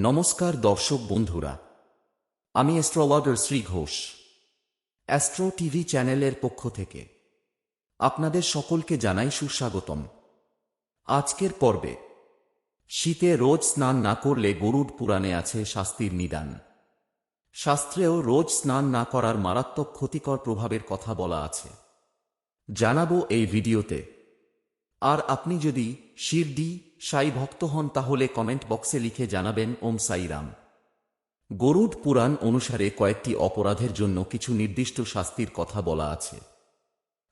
নমস্কার দর্শক বন্ধুরা, আমি astrologer Shri Ghosh, astro TV চ্যানেলের পক্ষ থেকে আপনাদের সকলকে জানাই সুস্বাগতম। আজকের পর্বে, শীতে রোজ স্নান না করলে গরুড পুরাণে আছে শাস্তির নিদান। শাস্ত্রেও রোজ স্নান না করার মারাত্মক ক্ষতিকর প্রভাবের কথা বলা আছে। জানাব এই ভিডিওতে আর আপনি যদি শিরডি, সাই ভক্ত হন, তাহলে কমেন্ট বক্সে লিখে জানাবেন, ওম সাইরাম। গরুড পুরাণ অনুসারে কয়েকটি অপরাধের জন্য কিছু নির্দিষ্ট শাস্তির কথা বলা আছে।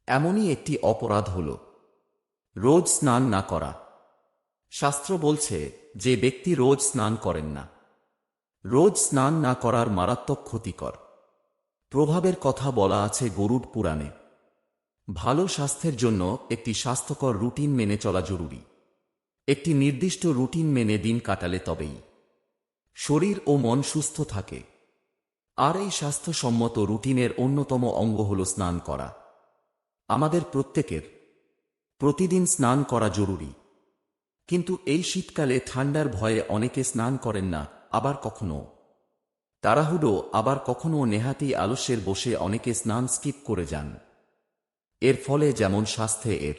এমনই একটি অপরাধ হল, রোজ স্নান না করা। শাস্ত্র বলছে, যে ব্যক্তি রোজ স্নান করেন না, রোজ স্নান না করার মারাত্মক ক্ষতিকর। প্রভাবের কথা বলা আছে গরুড পুরাণে। ভালো স্বাস্থ্যের জন্য একটি স্বাস্থ্যকর রুটিন মেনে চলা জরুরি। একটি নির্দিষ্ট রুটিন মেনে দিন কাটালে তবেই। শরীর ও মন সুস্থ থাকে। আর এই স্বাস্থ্যসম্মত রুটিনের অন্যতম অঙ্গ হল স্নান করা। আমাদের প্রত্যেকের প্রতিদিন স্নান করা জরুরি। কিন্তু এই শীতকালে ঠান্ডার ভয়ে অনেকে স্নান করেন না, আবার কখনো। তাড়াহুড়ো আবার কখনো নেহাতি আলস্যের বসে অনেকে স্নান স্কিপ করে যান। এর ফলে যেমন স্বাস্থ্যে এর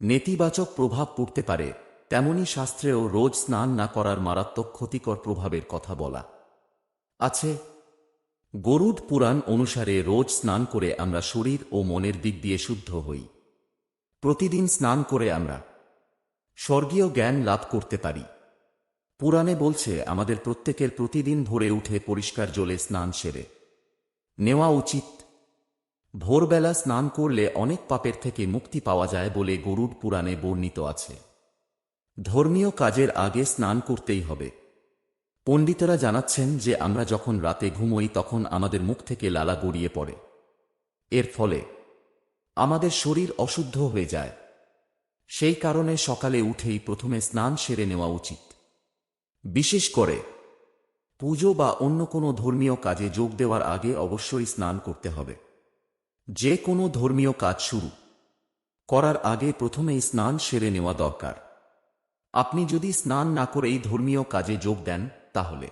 নেতিবাচক প্রভাব পড়তে পারে, তেমনি শাস্ত্রেও রোজ স্নান না করার মারাত্মক ক্ষতিকর প্রভাবের কথা বলা আছে। গরুড পুরাণ অনুসারে রোজ স্নান করে আমরা শরীর ও মনের দিক দিয়ে শুদ্ধ হই। প্রতিদিন স্নান করে আমরা স্বর্গীয় জ্ঞান লাভ করতে পারি। পুরাণে বলছে, আমাদের প্রত্যেকের প্রতিদিন ভোরে উঠে পরিষ্কার জলে স্নান সেরে নেওয়া উচিত। ভোরবেলা স্নান করলে অনেক পাপের থেকে মুক্তি পাওয়া যায় বলে গরুড পুরাণে বর্ণিত আছে। ধর্মীয় কাজের আগে স্নান করতেই হবে। পণ্ডিতরা জানাচ্ছেন যে আমরা যখন রাতে ঘুমোই তখন আমাদের মুখ থেকে লালা গড়িয়ে পড়ে। এর ফলে আমাদের শরীর অশুদ্ধ হয়ে যায়। সেই কারণে সকালে উঠেই প্রথমে স্নান সেরে নেওয়া উচিত। বিশেষ করে পুজো বা অন্য কোনো ধর্মীয় কাজে যোগ দেওয়ার আগে অবশ্যই স্নান করতে হবে। যে কোনো ধর্মীয় কাজ শুরু। করার আগে প্রথমেই স্নান সেরে নেওয়া দরকার। আপনি যদি স্নান না করেই ধর্মীয় কাজে যোগ দেন, তাহলে।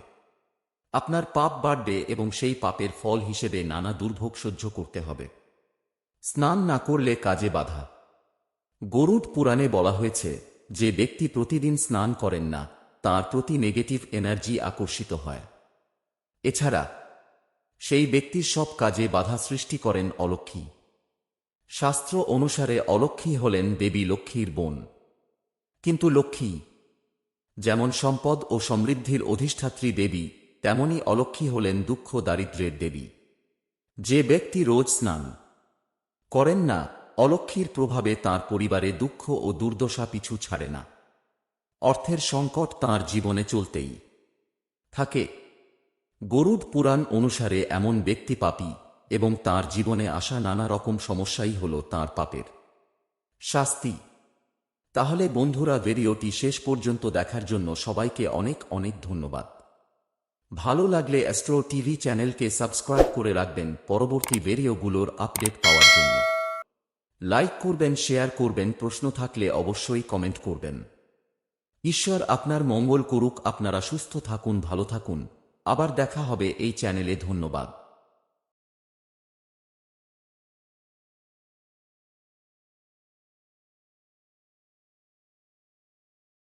আপনার পাপ বাড়বে এবং সেই পাপের ফল হিসেবে নানা দুর্ভোগ সহ্য করতে হবে। স্নান না করলে কাজে বাধা। গরুড পুরাণে বলা হয়েছে, যে ব্যক্তি প্রতিদিন স্নান করেন না, তার প্রতি নেগেটিভ এনার্জি আকর্ষিত হয়। এছাড়া সেই ব্যক্তির সব কাজে বাধা সৃষ্টি করেন অলক্ষী শাস্ত্র অনুসারে অলক্ষী হলেন দেবী লক্ষ্মীর বোন। কিন্তু লক্ষ্মী, যেমন সম্পদ ও সমৃদ্ধির অধিষ্ঠাত্রী দেবী, তেমনি অলক্ষী হলেন দুঃখ দারিদ্র্যের দেবী। যে ব্যক্তি রোজ স্নান করেন না অলক্ষীর প্রভাবে তার পরিবারে দুঃখ ও দুর্দশা পিছু ছাড়ে না। অর্থের সংকট তার জীবনে চলতেই থাকে। গরুড পুরাণ অনুসারে এমন ব্যক্তি পাপী এবং তার জীবনে আসা নানা রকম সমস্যাই হল তার পাপের। শাস্তি। তাহলে বন্ধুরা, ভিডিওটি শেষ পর্যন্ত দেখার জন্য সবাইকে অনেক অনেক ধন্যবাদ। ভালো লাগলে অ্যাস্ট্রো টিভি চ্যানেলকে সাবস্ক্রাইব করে রাখবেন পরবর্তী ভিডিওগুলোর আপডেট পাওয়ার জন্য। লাইক করবেন, শেয়ার করবেন, প্রশ্ন থাকলে অবশ্যই কমেন্ট করবেন। ঈশ্বর আপনার মঙ্গল করুক, আপনারা সুস্থ থাকুন, ভালো থাকুন। আবার দেখা হবে এই চ্যানেলে ধন্যবাদ।